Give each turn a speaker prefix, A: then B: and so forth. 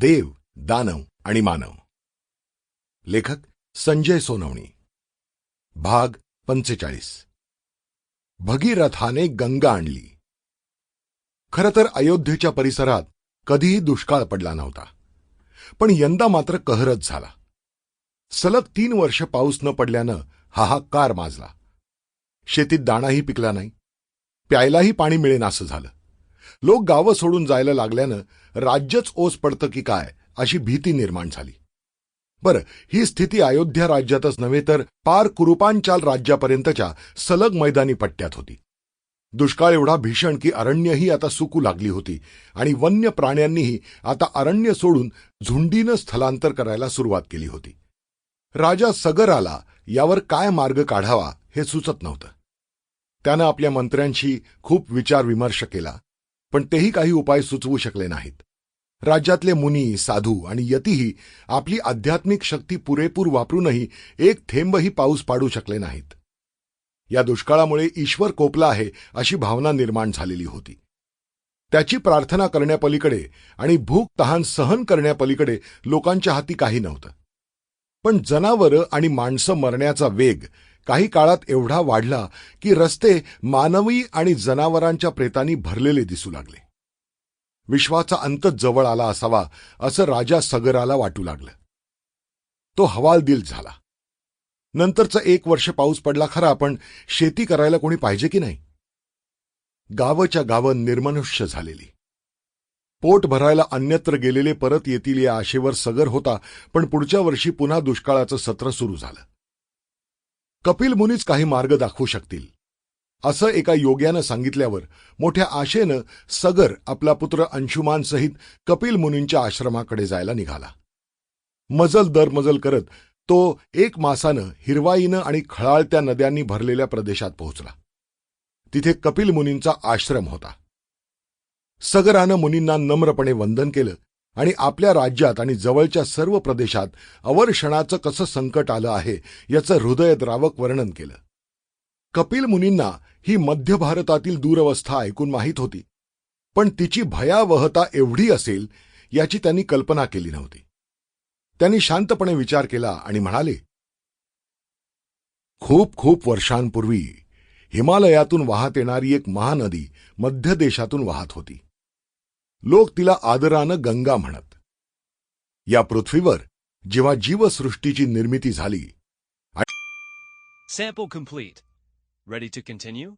A: देव दानव आणि मानव. लेखक संजय सोनवणी. भाग पंचेचाळीस. भगीरथाने गंगा आणली. खरं तर अयोध्येच्या परिसरात कधीही दुष्काळ पडला नव्हता. पण यंदा मात्र कहरच झाला. सलग तीन वर्ष पाऊस न पडल्यानं हाहाकार माजला. शेतीत दाणाही पिकला नाही. प्यायलाही पाणी मिळेनासं झालं. लोक गावं सोडून जायला लागल्यानं राज्यच ओस पडतं की काय अशी भीती निर्माण झाली. बरं ही स्थिती अयोध्या राज्यातच नव्हे तर पार कुरुपांचाल राज्यापर्यंतच्या सलग मैदानी पट्ट्यात होती. दुष्काळ एवढा भीषण की अरण्यही आता सुकू लागली होती आणि वन्य प्राण्यांनीही आता अरण्य सोडून झुंडीनं स्थलांतर करायला सुरुवात केली होती. राजा सगर आला यावर काय मार्ग काढावा हे सुचत नव्हतं. त्यानं आपल्या मंत्र्यांशी खूप विचारविमर्श केला. पण तेही काही उपाय सुचवू शकले नाहीत. राज्यातले मुनी साधू आणि यतीही आपली आध्यात्मिक शक्ती पुरेपूर वापरूनही एक थेंबही पाऊस पाडू शकले नाहीत. या दुष्काळामुळे ईश्वर कोपला आहे अशी भावना निर्माण झालेली होती. त्याची प्रार्थना करण्यापलीकडे आणि भूक तहान सहन करण्यापलीकडे लोकांच्या हाती काही नव्हतं. पण जनावरं आणि माणसं मरण्याचा वेग काही काळात एवढा वाढला की रस्ते मानवी आणि जनावरांच्या प्रेतांनी भरलेले दिसू लागले. विश्वाचा अंत जवळ आला असावा असं राजा सगराला वाटू लागलं. तो हवालदिल झाला. नंतरचं एक वर्ष पाऊस पडला खरा पण शेती करायला कोणी पाहिजे की नाही? गावच्या गावं निर्मनुष्य झालेली. पोट भरायला अन्यत्र गेलेले परत येतील या आशेवर सगर होता पण पुढच्या वर्षी पुन्हा दुष्काळाचं सत्र सुरू झालं. कपिल मुनीच काही मार्ग दाखवू शकतील. असं एका योग्यानं सांगितल्यावर मोठ्या आशेनं सगर आपला पुत्र अंशुमानसहित कपिल मुनींच्या आश्रमाकडे जायला निघाला. मजल दरमजल करत तो एक मासानं हिरवाईनं आणि खळाळत्या नद्यांनी भरलेल्या प्रदेशात पोहोचला. तिथे कपिल मुनींचा आश्रम होता. सगरानं मुनींना नम्रपणे वंदन केलं आणि आपल्या राज्यात आणि जवळच्या सर्व प्रदेशात अवर्षणाचं कसं संकट आलं आहे याचं हृदयद्रावक वर्णन केलं. कपिल मुनींना ही मध्य भारतातील दूरवस्था ऐकून माहीत होती. पण तिची भयावहता एवढी असेल याची त्यांनी कल्पना केली नव्हती. त्यांनी शांतपणे विचार केला आणि म्हणाले खूप खूप वर्षांपूर्वी हिमालयातून वाहत येणारी एक महानदी मध्य देशातून वाहत होती. लोक तिला आदरानं गंगा म्हणत. या पृथ्वीवर जेव्हा जीवसृष्टीची निर्मिती झाली
B: sample complete ready to continue